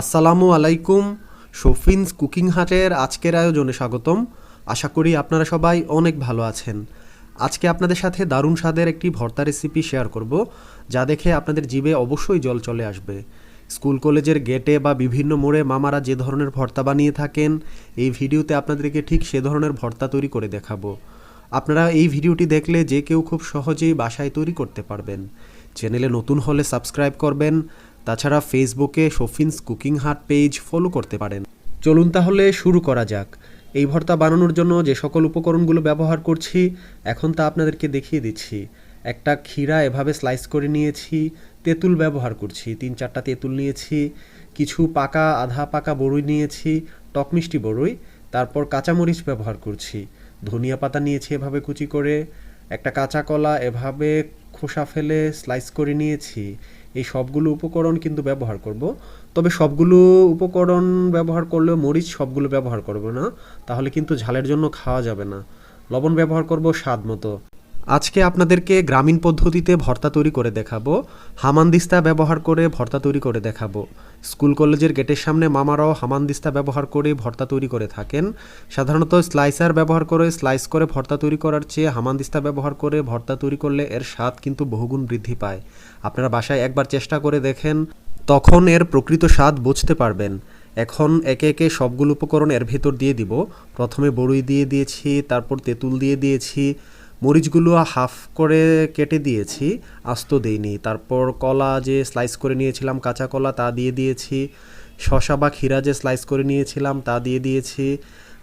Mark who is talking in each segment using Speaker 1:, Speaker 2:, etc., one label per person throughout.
Speaker 1: আসসালামু আলাইকুম, শফিনস কুকিং হাটের আজকের আয়োজনে স্বাগতম। আশা করি আপনারা সবাই অনেক ভালো আছেন। আজকে আপনাদের সাথে দারুণ স্বাদের একটি ভর্তা রেসিপি শেয়ার করব, যা দেখে আপনাদের জিভে অবশ্যই জল চলে আসবে। স্কুল, কলেজের গেটে বা বিভিন্ন মোড়ে মামারা যে ধরনের ভর্তা বানিয়ে থাকেন, এই ভিডিওতে আপনাদেরকে ঠিক সে ধরনের ভর্তা তৈরি করে দেখাবো। আপনারা এই ভিডিওটি দেখলে যে কেউ খুব সহজেই বাসায় তৈরি করতে পারবেন। চ্যানেলে নতুন হলে সাবস্ক্রাইব করবেন তাছাড়া ফেসবুকে Shafin's cooking hut page follow করতে পারেন। চলুন তাহলে শুরু করা যাক। এই ভর্তা বানানোর জন্য যে সকল উপকরণগুলো ব্যবহার করছি, এখন তা আপনাদেরকে দেখিয়ে দিচ্ছি। একটা ক্ষীরা এভাবে স্লাইস করে নিয়েছি, তেঁতুল ব্যবহার করছি, তিন চারটা তেঁতুল নিয়েছি, কিছু পাকা, আধা পাকা বড়ই নিয়েছি, টক মিষ্টি বড়ই তারপর কাঁচামরিচ ব্যবহার করছি। ধনিয়া পাতা নিয়েছি এভাবে কুচি করে, একটা কাঁচা কলা এভাবে খোসা ফেলে স্লাইস করে নিয়েছি। এই সবগুলো উপকরণ কিন্তু ব্যবহার করব। তবে সবগুলো উপকরণ ব্যবহার করলেও মরিচ সবগুলো ব্যবহার করব না, তাহলে কিন্তু ঝালের জন্য খাওয়া যাবে না। লবণ ব্যবহার করব স্বাদ মতো। আজকে আপনাদেরকে গ্রামীণ পদ্ধতিতে ভর্তা তৈরি করে দেখাবো। হামানদিস্তা ব্যবহার করে ভর্তা তৈরি করে দেখাবো। স্কুল কলেজের গেটের সামনে মামারাও হামানদিস্তা ব্যবহার করে ভর্তা তৈরি করে থাকেন। সাধারণত স্লাইসার ব্যবহার করে, স্লাইস করে ভর্তা তৈরি করার চেয়ে হামানদিস্তা ব্যবহার করে ভর্তা তৈরি করলে এর স্বাদ কিন্তু বহুগুণ বৃদ্ধি পায়। আপনারা বাসায় একবার চেষ্টা করে দেখেন, তখন এর প্রকৃত স্বাদ বুঝতে পারবেন। এখন একে একে সবগুলো উপকরণ এর ভেতর দিয়ে দিব। প্রথমে বড়ই দিয়ে দিয়েছি, তারপর তেঁতুল দিয়ে দিয়েছি মরিচগুলো হাফ করে কেটে দিয়েছি, আস্ত দেইনি। তারপর কলা যে স্লাইস করে নিয়েছিলাম, কাঁচা কলা তা দিয়ে দিয়েছি। শশা বা ক্ষীরা যে স্লাইস করে নিয়েছিলাম, তা দিয়ে দিয়েছি।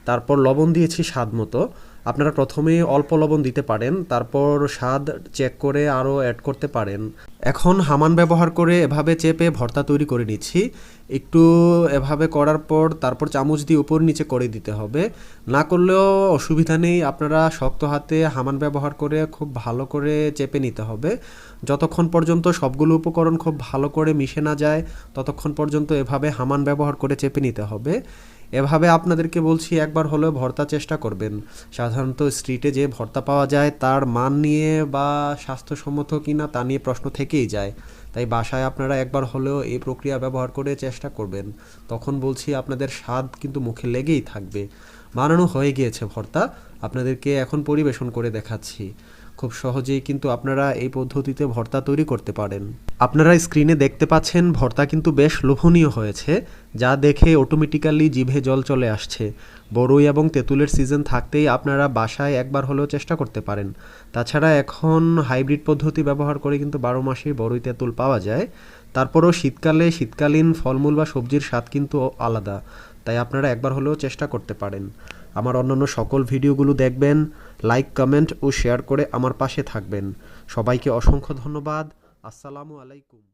Speaker 1: তারপর লবণ দিয়েছি স্বাদ মতো। আপনারা প্রথমে অল্প লবণ দিতে পারেন, তারপর স্বাদ চেক করে আরও অ্যাড করতে পারেন। এখন হামান ব্যবহার করে এভাবে চেপে ভর্তা তৈরি করে নিচ্ছি। একটু এভাবে করার পর তারপর চামচ দিয়ে উপর নিচে করে দিতে হবে। না করলেও অসুবিধা নেই, আপনারা শক্ত হাতে হামান ব্যবহার করে খুব ভালো করে চেপে নিতে হবে। যতক্ষণ পর্যন্ত সবগুলো উপকরণ খুব ভালো করে মিশে না যায়, ততক্ষণ পর্যন্ত এভাবে হামান ব্যবহার করে চেপে নিতে হবে। এভাবে আপনাদেরকে বলছি, একবার হলেও ভর্তা চেষ্টা করবেন। সাধারণত স্ট্রিটে যে ভর্তা পাওয়া যায়, তার মান নিয়ে বা স্বাস্থ্যসম্মত কিনা তা নিয়ে প্রশ্ন থেকেই যায়। তাই বাসায় আপনারা একবার হলেও এই প্রক্রিয়া ব্যবহার করে চেষ্টা করবেন। তখন বলছি, আপনাদের স্বাদ কিন্তু মুখে লেগেই থাকবে। বানানো হয়ে গিয়েছে ভর্তা। আপনাদেরকে এখন পরিবেশন করে দেখাচ্ছি। খুব সহজেই কিন্তু আপনারা এই পদ্ধতিতে ভর্তা তৈরি করতে পারেন। আপনারা স্ক্রিনে দেখতে পাচ্ছেন, ভর্তা কিন্তু বেশ লোভনীয় হয়েছে, যা দেখে অটোমেটিক্যালি জিভে জল চলে আসছে। বড়ই এবং তেঁতুলের সিজন থাকতেই আপনারা বাসায় একবার হলেও চেষ্টা করতে পারেন। তাছাড়া এখন হাইব্রিড পদ্ধতি ব্যবহার করে কিন্তু বারো মাসেই বড়ই তেঁতুল পাওয়া যায়। তারপরও শীতকালে শীতকালীন ফলমূল বা সবজির স্বাদ কিন্তু আলাদা, তাই আপনারা একবার হলেও চেষ্টা করতে পারেন। আমার অন্যান্য সকল ভিডিওগুলো দেখবেন, লাইক, কমেন্ট ও শেয়ার করে আমার পাশে থাকবেন। সবাইকে অসংখ্য ধন্যবাদ। আসসালামু আলাইকুম।